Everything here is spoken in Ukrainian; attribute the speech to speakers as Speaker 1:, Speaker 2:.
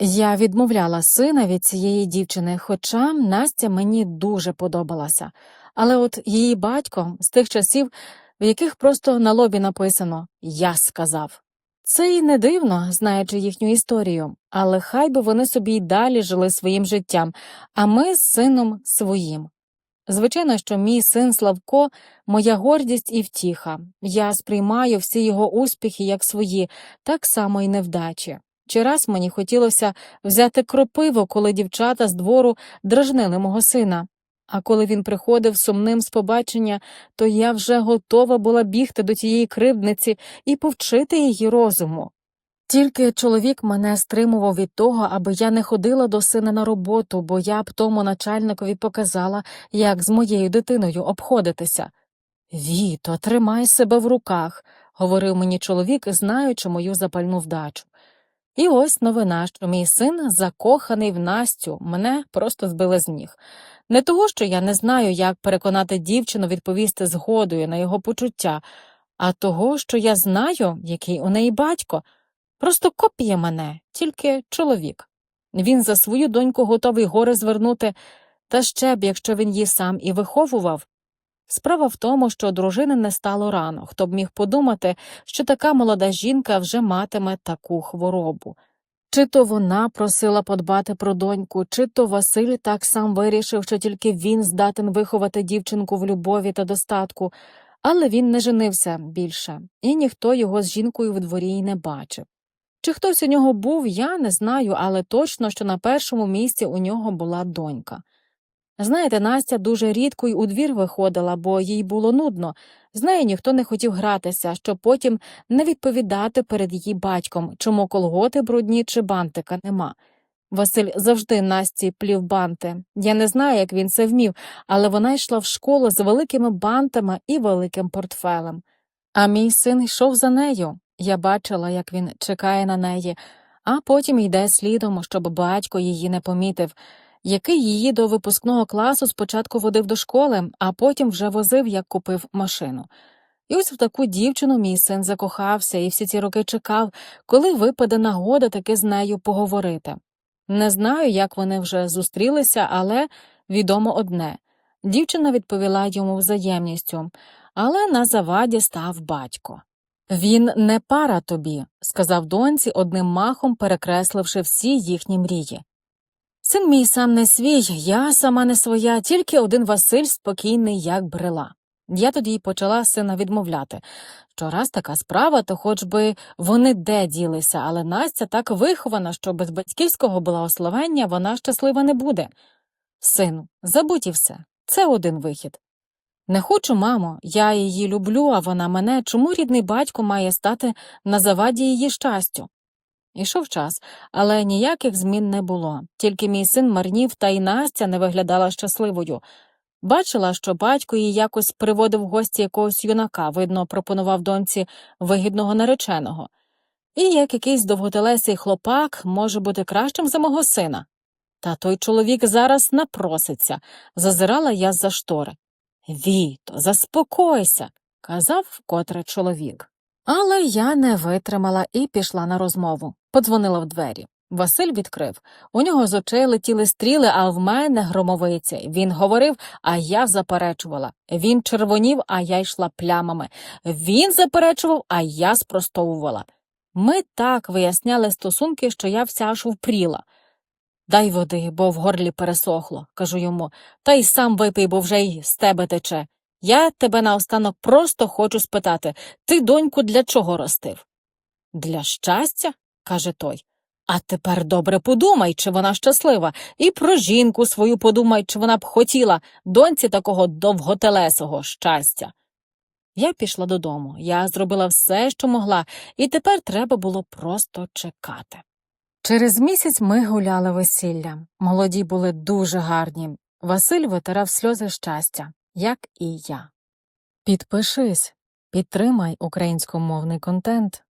Speaker 1: Я відмовляла сина від цієї дівчини, хоча Настя мені дуже подобалася. Але от її батько з тих часів, в яких просто на лобі написано Я сказав. Це і не дивно, знаючи їхню історію, але хай би вони собі й далі жили своїм життям, а ми з сином своїм. Звичайно, що мій син Славко моя гордість і втіха. Я сприймаю всі його успіхи як свої, так само й невдачі. Чи раз мені хотілося взяти кропиво, коли дівчата з двору дражнили мого сина. А коли він приходив сумним з побачення, то я вже готова була бігти до тієї кривдниці і повчити її розуму. Тільки чоловік мене стримував від того, аби я не ходила до сина на роботу, бо я б тому начальникові показала, як з моєю дитиною обходитися. Віто, тримай себе в руках, говорив мені чоловік, знаючи мою запальну вдачу. І ось новина, що мій син закоханий в Настю, мене просто збили з ніг. Не того, що я не знаю, як переконати дівчину відповісти згодою на його почуття, а того, що я знаю, який у неї батько. Просто копіє мене, тільки чоловік. Він за свою доньку готовий гори звернути, та ще б, якщо він її сам і виховував. Справа в тому, що дружини не стало рано, хто б міг подумати, що така молода жінка вже матиме таку хворобу. Чи то вона просила подбати про доньку, чи то Василь так сам вирішив, що тільки він здатен виховати дівчинку в любові та достатку, але він не женився більше, і ніхто його з жінкою в дворі й не бачив. Чи хтось у нього був, я не знаю, але точно, що на першому місці у нього була донька. Знаєте, Настя дуже рідко й у двір виходила, бо їй було нудно, з нею ніхто не хотів гратися, щоб потім не відповідати перед її батьком, чому колготи брудні чи бантика нема. Василь завжди Насті плів банти. Я не знаю, як він це вмів, але вона йшла в школу з великими бантами і великим портфелем. А мій син йшов за нею. Я бачила, як він чекає на неї, а потім йде слідом, щоб батько її не помітив, який її до випускного класу спочатку водив до школи, а потім вже возив, як купив машину. І ось в таку дівчину мій син закохався і всі ці роки чекав, коли випаде нагода таки з нею поговорити. Не знаю, як вони вже зустрілися, але відомо одне дівчина відповіла йому взаємністю, але на заваді став батько. Він не пара тобі, сказав доньці, одним махом перекресливши всі їхні мрії. Син мій сам не свій, я сама не своя, тільки один Василь спокійний, як брела. Я тоді й почала сина відмовляти. Що раз така справа, то хоч би вони де ділися, але Настя так вихована, що без батьківського благословення вона щаслива не буде. Сину, забудь і все, це один вихід. Не хочу, мамо, я її люблю, а вона мене. Чому рідний батько має стати на заваді її щастю? Ішов час, але ніяких змін не було. Тільки мій син марнів, та й Настя не виглядала щасливою. Бачила, що батько їй якось приводив в гості якогось юнака, видно, пропонував доньці вигідного нареченого. І як якийсь довготелесий хлопак може бути кращим за мого сина. Та той чоловік зараз напроситься, зазирала я з за штори. Віто, заспокойся, казав вкотре чоловік. Але я не витримала і пішла на розмову. Подзвонила в двері. Василь відкрив. У нього з очей летіли стріли, а в мене громовиці. Він говорив, а я заперечувала. Він червонів, а я йшла плямами. Він заперечував, а я спростовувала. Ми так виясняли стосунки, що я вся аж впріла. Дай води, бо в горлі пересохло, кажу йому, та й сам випий, бо вже й з тебе тече. Я тебе наостанок просто хочу спитати ти доньку для чого ростив? Для щастя, каже той. А тепер добре подумай, чи вона щаслива, і про жінку свою подумай, чи вона б хотіла доньці такого довготелесого щастя. Я пішла додому, я зробила все, що могла, і тепер треба було просто чекати. Через місяць ми гуляли весілля. Молоді були дуже гарні. Василь витирав сльози щастя, як і я. Підпишись, підтримай українськомовний контент.